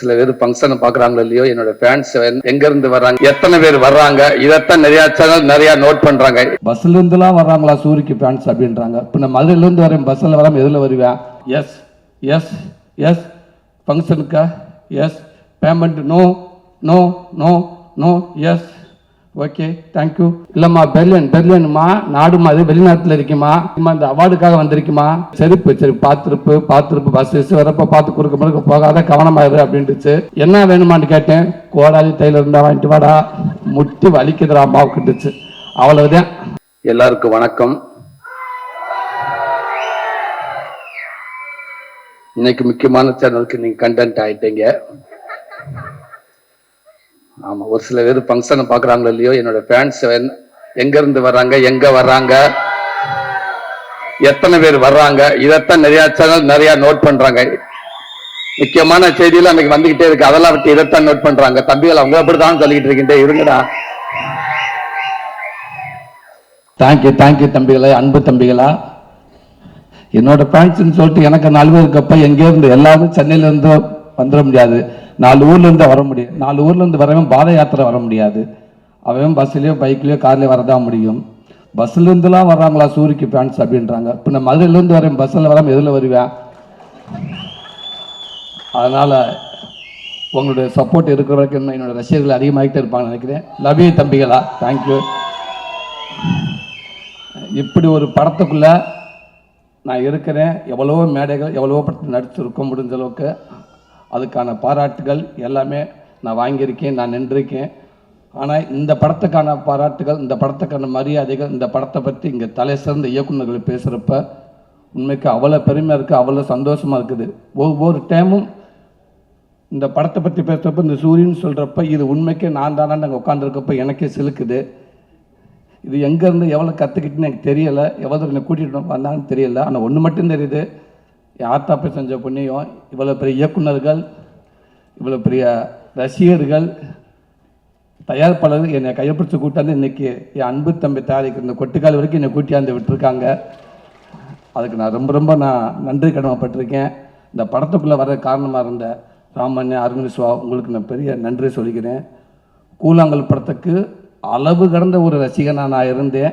சில பேர் ஃபங்க்ஷனை பாக்குறாங்களோ இல்லையோ என்னோட ஃபேன்ஸ் எங்க இருந்து வர்றாங்க எத்தனை பேர் வர்றாங்க இதைத்தான் நிறைய சேனல் நிறைய நோட் பண்றாங்க. பஸ்ல இருந்துலாம் வர்றாங்களா சூரிக்கு ஃபேன்ஸ் அப்படின்றாங்க. இப்போ நான் மதுரையில இருந்து வரேன் பஸ்ஸில் வராம எதில் வருவேன்? Yes yes yes ஃபங்க்ஷனுக்கா yes payment no no no no yes okay thank you இல்லைம்மா பெர்லின் பெர்லின்மா நாடுமா அது வெளிநாட்டில் இருக்குமா? இந்த அவார்டுக்காக வந்திருக்குமா? செருப்பு சரி பார்த்துருப்பு பார்த்துருப்பு பஸ் பஸ் வரப்ப பார்த்து கொடுக்க முறுக்க போகாத கவனமாயிரு அப்படின்ட்டுச்சு என்ன வேணுமான்னு கேட்டேன். கோடாலி தையில இருந்தா வாங்கிட்டு வாடா. முட்டி வலிக்குதுடா அம்மாவுக்குட்டுச்சு அவ்வளவுதான். எல்லாருக்கும் வணக்கம். இன்னைக்கு முக்கியமான சேனலுக்கு நீங்க கண்டென்ட் ஆயிட்டீங்க. ஆமா ஒரு சில பேர் ஃபங்க்ஷனை பாக்குறாங்களோ இல்லையோ என்னோட ஃபேன்ஸ் எங்க இருந்து வர்றாங்க எங்க வர்றாங்க எத்தனை பேர் வர்றாங்க இதைத்தான் நிறைய சேனல் நிறைய நோட் பண்றாங்க. முக்கியமான செய்தியெல்லாம் அன்னைக்கு வந்துகிட்டே இருக்கு. அதெல்லாம் விட்டு இதைத்தான் நோட் பண்றாங்க. தம்பிகள் அவங்க அப்படிதான் சொல்லிக்கிட்டு இருக்கின்றே இருங்கடா. தேங்க்யூ தேங்க்யூ தம்பிகளே அன்பு தம்பிகளா. என்னோட ஃபேன்ஸ்னு சொல்லிட்டு எனக்கு நாலு பேர் இருக்கப்ப எங்கே இருந்து எல்லாரும் சென்னையில வந்துட முடியாது. நாலு ஊர்லேருந்து வர முடியும் நாலு ஊர்லேருந்து வரவன் பாத யாத்திரை வர முடியாது. அவன் பஸ்லேயோ பைக்லேயோ கார்லேயோ வரதான் முடியும். பஸ்லேருந்துலாம் வர்றாங்களா? சூரிக்கு பேண்ட்ஸ் அப்படின்றாங்க. இப்போ நான் மதுரையிலேருந்து வரேன். பஸ்ஸில் வராமல் எதில் வருவேன் அதனால் உங்களுடைய சப்போர்ட் இருக்கிற வரைக்கும் இன்னும் என்னோட ரசிகர்கள் அதிகமாகிட்டே இருப்பாங்கன்னு நினைக்கிறேன். லவ் யூ தம்பிகளா? தேங்க்யூ இப்படி ஒரு படத்துக்குள்ளே நான் இருக்கிறேன். எவ்வளவோ மேடைகள் எவ்வளவோ படத்தில் நடிச்சிருக்கோம் முடிஞ்ச அளவுக்கு. அதுக்கான பாராட்டுகள் எல்லாமே நான் வாங்கியிருக்கேன் நான் நின்றிருக்கேன். ஆனால் இந்த படத்துக்கான பாராட்டுகள் இந்த படத்துக்கான மரியாதைகள் இந்த படத்தை பற்றி இங்கே தலை சிறந்த இயக்குநர்கள் பேசுகிறப்ப உண்மைக்கு அவ்வளோ பெருமையாக இருக்குது அவ்வளோ சந்தோஷமாக இருக்குது. ஒவ்வொரு டைமும் இந்த படத்தை பற்றி பேசுகிறப்ப இந்த சூரியன் சொல்கிறப்ப இது உண்மைக்கே நான் தானே அங்கே உட்காந்துருக்கப்ப எனக்கே சிலுக்குது. இது எங்கேருந்து எவ்வளோ கற்றுக்கிட்டுன்னு எனக்கு தெரியலை. எவ்வளோ என்னை கூட்டிகிட்டு வந்தாங்கன்னு தெரியல. ஆனால் ஒன்று மட்டும் தெரியுது. யார் ஆத்தாப்பை செஞ்ச புண்ணியம் இவ்வளோ பெரிய இயக்குனர்கள் இவ்வளோ பெரிய ரசிகர்கள் தயாரிப்பாளர்கள் என்னை கையப்பிடிச்சு கூட்டாந்து இன்னைக்கு என் அன்பு தம்பி தயாரிக்கிற இந்த கொட்டுக்கால் வரைக்கும் என்னை கூட்டியாந்து விட்டுருக்காங்க. அதுக்கு நான் ரொம்ப ரொம்ப நான் நன்றி கடமைப்பட்டிருக்கேன். இந்த படத்துக்குள்ளே வர காரணமாக இருந்த ராமண்ணே அரவிந்த் உங்களுக்கு நான் பெரிய நன்றி சொல்லிக்கிறேன். கூழாங்கல் படத்துக்கு அளவு கடந்த ஒரு ரசிகனாக நான் இருந்தேன்.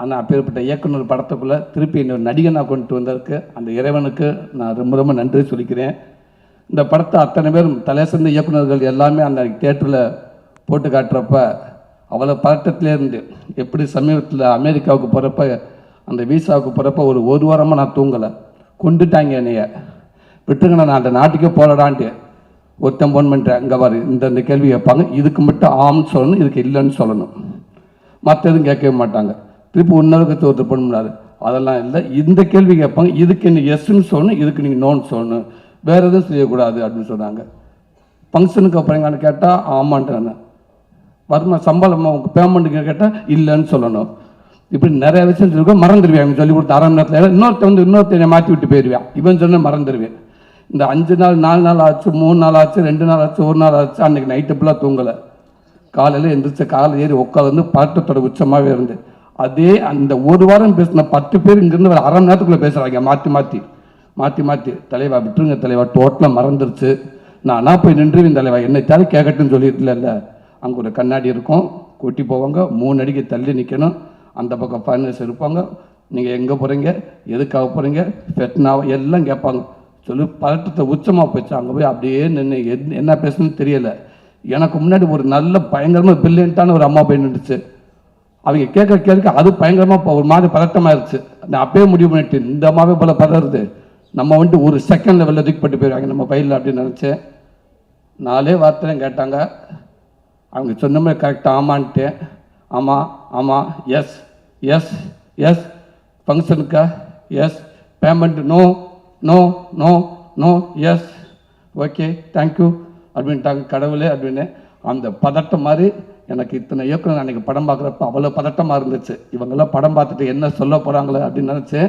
ஆனால் அப்பேற்பட்ட இயக்குனர் படத்துக்குள்ளே திருப்பி என்னோட நடிகனாக கொண்டு வந்ததற்கு அந்த இறைவனுக்கு நான் ரொம்ப ரொம்ப நன்றி சொல்லிக்கிறேன். இந்த படத்தை அத்தனை பேரும் தலை சிறந்த இயக்குனர்கள் எல்லாமே அந்த தேட்டரில் போட்டு காட்டுறப்ப அவ்வளோ பதட்டத்திலேருந்து எப்படி சமீபத்தில் அமெரிக்காவுக்கு போகிறப்ப அந்த வீசாவுக்கு போகிறப்ப ஒரு ஒரு வாரமாக நான் தூங்கலை. கொண்டுட்டாங்க என்னைய. விட்டுருங்க நான் அந்த நாட்டுக்கே போகலடான்ட்டு ஒருத்தன் ஃபோன் பண்ணுறேன் இங்கே பாரு இந்த இந்த கேள்வி கேட்பாங்க. இதுக்கு மட்டும் ஆம்னு சொல்லணும் இதுக்கு இல்லைன்னு சொல்லணும். மற்ற எதுவும் கேட்கவே மாட்டாங்க. திருப்பி இன்னொருக்கு ஒருத்தர் பண்ணாரு அதெல்லாம் இல்லை. இந்த கேள்வி கேட்பாங்க. இதுக்கு நீ எஸ்ன்னு சொல்லணும் இதுக்கு நீங்கள் நோன்னு சொல்லணும். வேறு எதுவும் செய்யக்கூடாது அப்படின்னு சொன்னாங்க. ஃபங்க்ஷனுக்கு அப்புறம் எங்கன்னு கேட்டால் ஆமான்ட்டு வருமா சம்பளம் உங்கள் பேமெண்ட்டுக்கு கேட்டால் இல்லைன்னு சொல்லணும். இப்படி நிறைய விஷயம் சொல்லிருக்கோம் மறந்துடுவேன். சொல்லி கொடுத்த அரை மணி நேரத்தில். இன்னொருத்த வந்து இன்னொருத்தனை மாற்றி விட்டு போயிடுவேன் இவன் சொன்ன மறந்துடுவேன். இந்த அஞ்சு நாள் நாலு நாள் ஆச்சு மூணு நாள் ஆச்சு ரெண்டு நாள் ஆச்சு ஒரு நாள் ஆச்சு. அன்றைக்கி நைட்டு ஃபுல்லாக தூங்கலை. காலையில் எந்திரிச்ச காலை ஏறி உட்காந்து பாட்டத்தோட உச்சமாகவே இருந்து அதே அந்த ஒரு வாரம் பேசின பத்து பேர் இங்கேருந்து ஒரு அரை மணி நேரத்துக்குள்ளே பேசுகிறாங்க மாற்றி மாற்றி மாற்றி மாற்றி தலைவா விட்டுருங்க தலைவா. டோட்டலாக மறந்துருச்சு. நானா போய் நின்றுவேன் தலைவா. என்னை தேவை கேட்கட்டும்னு இல்லை. அங்கே ஒரு கண்ணாடி இருக்கும். கூட்டி போவாங்க. மூணு அடிக்கு தள்ளி நிற்கணும் அந்த பக்கம் ஃபைனல்ஸ் இருப்பாங்க. நீங்கள் எங்கே போகிறீங்க எதுக்காக போகிறீங்க ஃபெட்னாவா எல்லாம் கேட்பாங்க. சொல்லி பதட்டத்தை உச்சமாக போச்சு. அங்கே போய் அப்படியே நின்று என்ன என்ன பேசணும்னு தெரியலை. எனக்கு முன்னாடி ஒரு நல்ல பயங்கரமாக பில்லியன்ட்டான ஒரு அம்மா போய் நின்றுச்சு. அவங்க கேட்க கேட்க அது பயங்கரமாக ஒரு மாதிரி பதட்டமாயிருச்சு. நான் அப்பயே முடிவு பண்ணிட்டு இந்த அம்மாவே போல் பதறது. நம்ம வந்துட்டு ஒரு செகண்ட் லெவலில் தூக்கிப்பட்டு போயிடுவாங்க நம்ம பையில் அப்படின்னு நினச்சேன் நாலே வார்த்தையும் கேட்டாங்க. அவங்க சொன்ன மாதிரி கரெக்டாக ஆமான்ட்டு ஆமாம் ஆமாம் yes yes yes ஃபங்க்ஷனுக்கா yes payment no no no no yes okay thank you அப்படின்ட்டாங்க கடவுளே அப்படின்னு. அந்த பதட்டம் மாதிரி எனக்கு இத்தனை இயக்குனர் அன்றைக்கி படம் பார்க்குறப்ப அவ்வளோ பதட்டமாக இருந்துச்சு. இவங்கெல்லாம் படம் பார்த்துட்டு என்ன சொல்ல போகிறாங்களே அப்படின்னு நினச்சி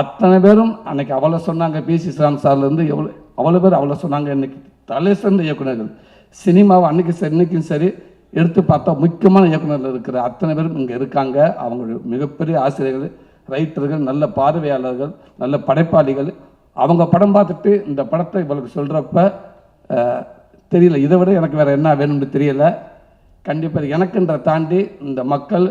அத்தனை பேரும் அன்னைக்கு அவ்வளோ சொன்னாங்க பிசி சாம் சார்லேருந்து எவ்வளோ அவ்வளோ பேர் அவ்வளோ சொன்னாங்க இன்னைக்கு தலை சிறந்த இயக்குனர்கள். சினிமாவை அன்னைக்கு சரி இன்னைக்கும் சரி எடுத்து பார்த்தா முக்கியமான இயக்குநர்கள் இருக்கிற அத்தனை பேரும் இங்கே இருக்காங்க. அவங்களுடைய மிகப்பெரிய ஆசிரியர்கள் ரைட்டர்கள் நல்ல பார்வையாளர்கள் நல்ல படைப்பாளிகள். அவங்க படம் பார்த்துட்டு இந்த படத்தை இவளுக்கு சொல்கிறப்ப தெரியல. இதை விட எனக்கு வேறு என்ன வேணும்னு தெரியலை. கண்டிப்பாக எனக்குன்ற தாண்டி இந்த மக்கள்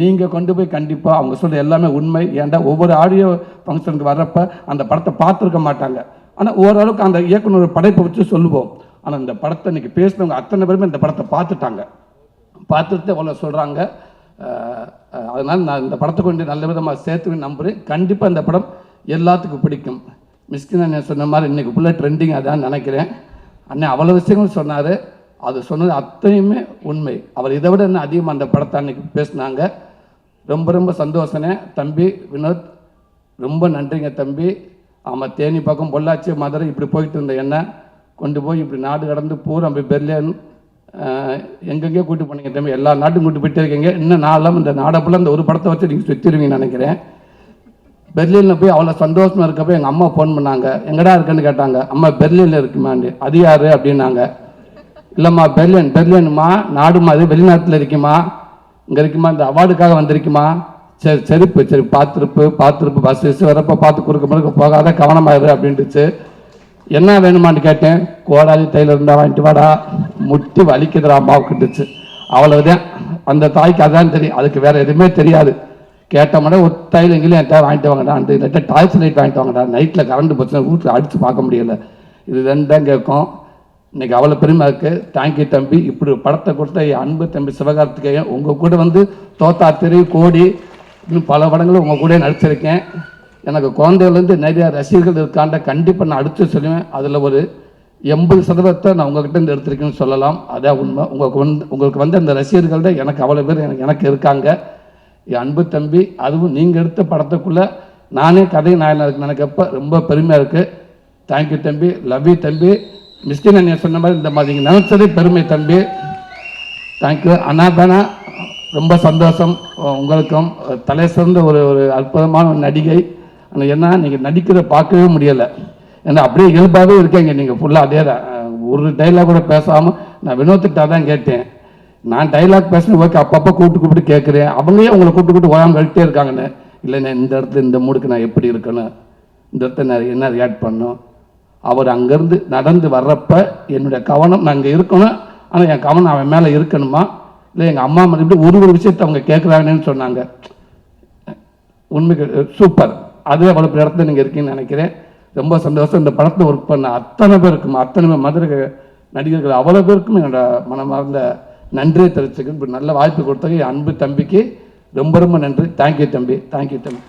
நீங்கள் கொண்டு போய் கண்டிப்பாக அவங்க சொல்கிற எல்லாமே உண்மை. ஏன்டா ஒவ்வொரு ஆடியோ ஃபங்க்ஷனுக்கு வர்றப்ப அந்த படத்தை பார்த்துருக்க மாட்டாங்க. ஆனால் ஓரளவுக்கு அந்த இயக்குனர் படைப்பை வச்சு சொல்லுவோம். ஆனால் இந்த படத்தை இன்றைக்கி பேசினவங்க அத்தனை பேருமே இந்த படத்தை பார்த்துட்டாங்க. பார்த்துட்டு அவ்வளோ சொல்கிறாங்க அதனால் நான் இந்த படத்தை கொண்டு நல்ல விதமாக சேர்த்து நம்புகிறேன் கண்டிப்பாக இந்த படம் எல்லாத்துக்கும் பிடிக்கும். மிஸ்கின் அண்ணன் சொன்ன மாதிரி இன்னைக்கு ஃபுல்லாக ட்ரெண்டிங் அதான் நினைக்கிறேன். அண்ணன் அவ்வளோ விஷயங்கள் சொன்னார். அது சொன்னது அத்தனையுமே உண்மை. அவர் இதை விட இன்னும் அதிகமாக அந்த படத்தை அன்னைக்கு பேசினாங்க. ரொம்ப ரொம்ப சந்தோஷனே தம்பி வினோத் ரொம்ப நன்றிங்க தம்பி. ஆமாம் தேனி பக்கம் பொள்ளாச்சி மதுரை இப்படி போயிட்டு இருந்த என்ன? கொண்டு போய் இப்படி நாடு கடந்து பூரா போய் பெர்லியன் எங்கெங்கே கூட்டி போனீங்க தம்பி. எல்லா நாட்டும் கூட்டி போயிட்டே இருக்கீங்க. இன்னும் நாளும் இந்த நாடை ஃபுல்லாக இந்த ஒரு படத்தை வச்சு நீங்கள் சுற்றிடுவீங்கன்னு நினைக்கிறேன். பெர்லினில் போய் அவ்வளோ சந்தோஷமாக இருக்கப்போ எங்கள் அம்மா ஃபோன் பண்ணாங்க. எங்கடா இருக்குன்னு கேட்டாங்க. அம்மா பெர்லினில் இருக்குமாண்டு அது யார்? அப்படின்னாங்க. இல்லைம்மா பெர்லின் பெர்லின்மா நாடுமா அது வெளிநாட்டில் இருக்குமா? இங்கே இருக்குமா? இந்த அவார்டுக்காக வந்திருக்குமா? சரி செருப்பு சரி பார்த்துருப்பு பார்த்துருப்பு பஸ் வரப்போ பார்த்து குறுக்க முழுக்க போகாத கவனமாயிரு அப்படின்ட்டுச்சு என்ன வேணுமான்னு கேட்டேன். கோடாலி தையில் இருந்தால் வாங்கிட்டு வாடா. முட்டி வலிக்குதுடா அம்மாவுக்குட்டுச்சு அவ்வளவுதான் அந்த தாய்க்கு அதான் தெரியும். அதுக்கு வேற எதுவுமே தெரியாது. கேட்டோம்னா ஒரு தைல எங்கேயும் என்கிட்ட வாங்கிட்டு வாங்கடா அந்த டார்ச் டாய்ஸ் லைட் வாங்கிட்டு வாங்கடா. நைட்டில் கரண்ட் போச்சுன்னா வீட்டில் அடிச்சு பார்க்க முடியல. இது ரெண்டு தான் கேட்கும். இன்னைக்கு அவ்வளோ பெருமை இருக்கு. தேங்க்யூ தம்பி. இப்படி படத்தை கொடுத்த என் அன்பு தம்பி சிவகார்த்திகேயன் உங்கள் கூட வந்து தோத்தா திரு கோடி இன்னும் பல படங்களும் உங்கள் கூட நடிச்சிருக்கேன். எனக்கு குழந்தைகள்லேருந்து நிறைய ரசிகர்கள் இருக்காண்ட கண்டிப்பாக நான் அடுத்து சொல்லுவேன். அதில் ஒரு எண்பது சதவீதத்தை நான் உங்ககிட்ட இருந்து எடுத்திருக்கேன்னு சொல்லலாம். அதான் உண்மை. உங்களுக்கு வந்து உங்களுக்கு வந்து அந்த ரசிகர்கள் தான் எனக்கு அவ்வளோ பேர் எனக்கு எனக்கு இருக்காங்க. என் அன்பு தம்பி அதுவும் நீங்கள் எடுத்த படத்துக்குள்ளே நானே கதை நான் எனக்கு நினைக்கப்ப ரொம்ப பெருமையாக இருக்குது தேங்க்யூ தம்பி. லவ் யூ தம்பி. மிஸ்கின் அண்ணன் சொன்ன மாதிரி இந்த மாதிரி நீங்கள் நினச்சதே பெருமை தம்பி. தேங்க்யூ அண்ணாதானா ரொம்ப சந்தோஷம். உங்களுக்கும் தலை சிறந்த ஒரு ஒரு அற்புதமான ஒரு நடிகை. ஆனால் என்ன நீங்கள் நடிக்கிறத பார்க்கவே முடியலை. ஏன்னா அப்படியே இயல்பாகவே இருக்கீங்க நீங்கள் ஃபுல்லாக அதே தான். ஒரு டைலாக் கூட பேசாமல் நான் வினோத்துக்கிட்ட தான் கேட்டேன். நான் டைலாக் பேசுன ஓகே அப்பப்போ கூப்பிட்டு கூப்பிட்டு கேட்குறேன். அவங்களே உங்களை கூப்பிட்டு கூப்பிட்டு ஓயாமல் கழிட்டே இருக்காங்கன்னு இல்லைண்ணே இந்த இடத்துல இந்த மூடுக்கு நான் எப்படி இருக்கணும்? இந்த இடத்துல நான் என்ன ரியாக்ட் பண்ணணும்? அவர் அங்கேருந்து நடந்து வர்றப்ப என்னுடைய கவனம் நான் அங்கே இருக்கணும். ஆனால் என் கவனம் அவன் மேலே இருக்கணுமா? இல்லை எங்கள் அம்மா மறுபடியும் ஒரு ஒரு விஷயத்தை அவங்க கேட்குறாங்கன்னு சொன்னாங்க. உண்மைக்கு சூப்பர் அதே அவ்வளோ பெரிய இடத்துல நீங்கள் இருக்கீங்கன்னு நினைக்கிறேன். ரொம்ப சந்தோஷம். இந்த படத்தில் ஒர்க் பண்ண அத்தனை பேருக்கும் அத்தனை பேர் மதுரை நடிகர்கள் அவ்வளோ பேருக்கும் என்னோட மனமார்ந்த நன்றியை தெரிவிச்சுக்க நல்ல வாய்ப்பு கொடுத்தது என் அன்பு தம்பிக்கு ரொம்ப ரொம்ப நன்றி. தேங்க்யூ தம்பி. தேங்க்யூ தம்பி.